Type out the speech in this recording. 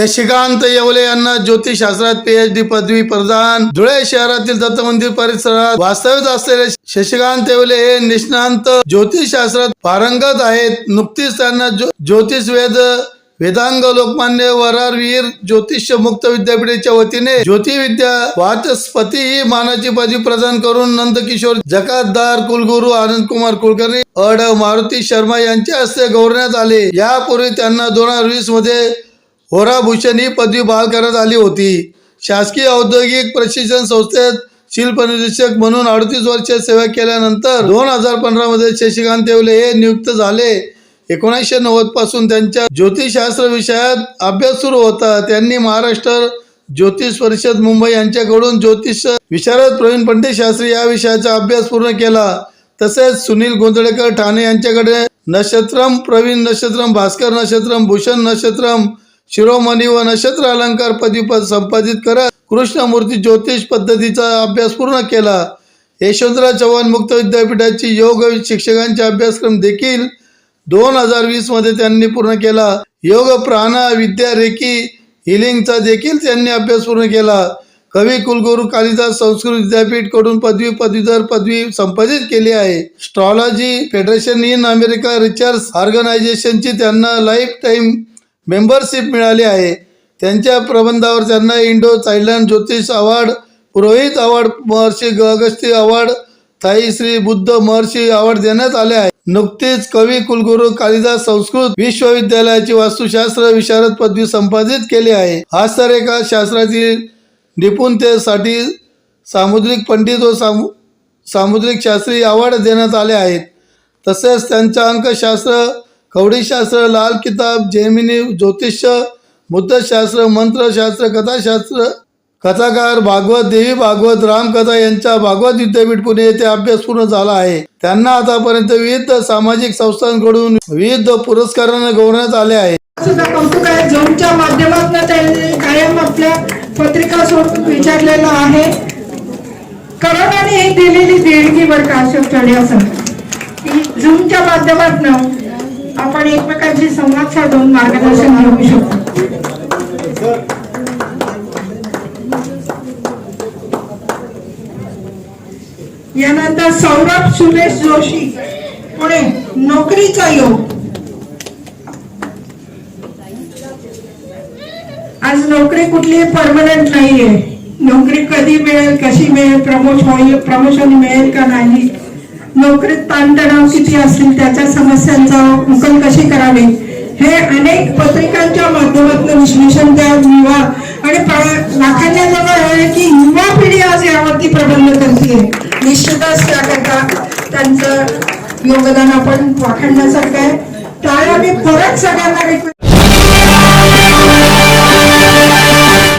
शशिकांत येवले यांना ज्योतिषशास्त्रात पीएचडी पदवी प्रदान. धुळे शहरातील दत्त मंदिर परिसरात वास्तव्यात असलेले शशिकांत येवले हे निष्णांत ज्योतिषशास्त्रात पारंगत आहेत. नुकतीच त्यांना ज्योतिष वेद वेदांग लोकमान्य वरारवीर ज्योतिष मुक्त विद्यापीठाच्या वतीने ज्योतिविद्या वाचस्पती ही मानाची पदवी प्रदान करून नंदकिशोर जकातदार कुलगुरू आनंद कुमार कुलकर्णी अड मारुती शर्मा यांच्या हस्ते गौरवण्यात आले. यापूर्वी त्यांना दोन हजार वीसमध्ये होराभूषण ही पदवी बहाल करण्यात आली होती. शासकीय औद्योगिक प्रशिक्षण संस्थेत शिल्प म्हणून अडतीस वर्ष सेवा केल्यानंतर दोन हजार पंधरा मध्ये शशिकांत येवले हे नियुक्त झाले. एकोणीसशे नव्वदपासून त्यांच्या ज्योतिषशास्त्र विषयात अभ्यास सुरू होता. त्यांनी महाराष्ट्र ज्योतिष परिषद मुंबई यांच्याकडून ज्योतिष विशारद प्रवीण पंडित शास्त्री या विषयाचा अभ्यास पूर्ण केला. तसेच सुनील गोंधळेकर ठाणे यांच्याकडे नक्षत्रम प्रवीण नक्षत्रम भास्कर नक्षत्रम भूषण नक्षत्रम शिरोमणी व नक्षत्र अलंकार पदवीपद संपादित करत कृष्णमूर्ती ज्योतिष पद्धतीचा अभ्यास पूर्ण केला. यशवंतराव चव्हाण मुक्त विद्यापीठाची योग शिक्षकांचे अभ्यासक्रम देखील दोन हजार वीसमध्ये त्यांनी पूर्ण केला. योग प्राणा विद्या रेकी हिलिंगचा देखील त्यांनी अभ्यास पूर्ण केला. कवी कुलगुरू कालिदास संस्कृत विद्यापीठकडून पदवी पदवीधर पदवी संपादित केली आहे. Astrology federation in America research ऑर्गनायझेशनची त्यांना लाईफ टाईम मेंबरशिप मिळाली आहे. त्यांच्या प्रबंधावर त्यांना Indo Thailand Jyotish award Purohit award Maharshi Agasti award Thai Shri Buddha Maharshi award देण्यात आले आहे. नुकतीच कवी कुलगुरू कालिदास संस्कृत विश्वविद्यालयाची वास्तुशास्त्र विशारद पदवी संपादित केली आहे. हस्तरेखा शास्त्रातील निपुणतेसाठी सामुद्रिक पंडित व सामु सामुद्रिक शास्त्री अवॉर्ड देण्यात आले आहेत. तसेच त्यांच्या अंकशास्त्र कवडीशास्त्र लाल किताब जैमिनी ज्योतिष बुद्धशास्त्र मंत्रशास्त्र कथाशास्त्र कथाकार भागवत देवी भागवत रामकथा यांच्या भागवत विद्यापीठ पुणे येथे अभ्यास पूर्ण झाला आहे. त्यांना आतापर्यंत विविध सामाजिक संस्थांकडून विविध पुरस्कारांना गौरवण्यात आले आहे. सुद्धा कौतुक आहे. झूमच्या माध्यमातून त्यांनी कायम आपल्या पत्रिका स्वरूप विचारलेलं आहे. करोनाने ही दिलेली देणगी बरं का अशोक चढ्यासं की झूमच्या माध्यमातून आपण एकमेकांशी संवाद साधून मार्गदर्शन घेऊ शकतो. यानंतर सौरभ सुरेश जोशी पुणे नोकरीचा योग. आज नोकरी कुठली परमनंट नाहीये. नोकरी कधी मिळेल कशी मिळेल प्रमोशन होईल प्रमोशन मिळेल का नाही नोकरीत ताणतणाव किती असतील त्याच्या समस्यांचा उकल कशी करावी? हे अनेक पत्रिकांच्या माध्यमातून विश्लेषण त्या युवा आणि लाखांच्या जवळ आहे की युवा पिढी आज यावरती प्रबंध करते निश्चितच त्याकरता त्यांचं योगदान आपण वाखाणण्यासारखं आहे. त्यावेळी मी परत सगळ्यांना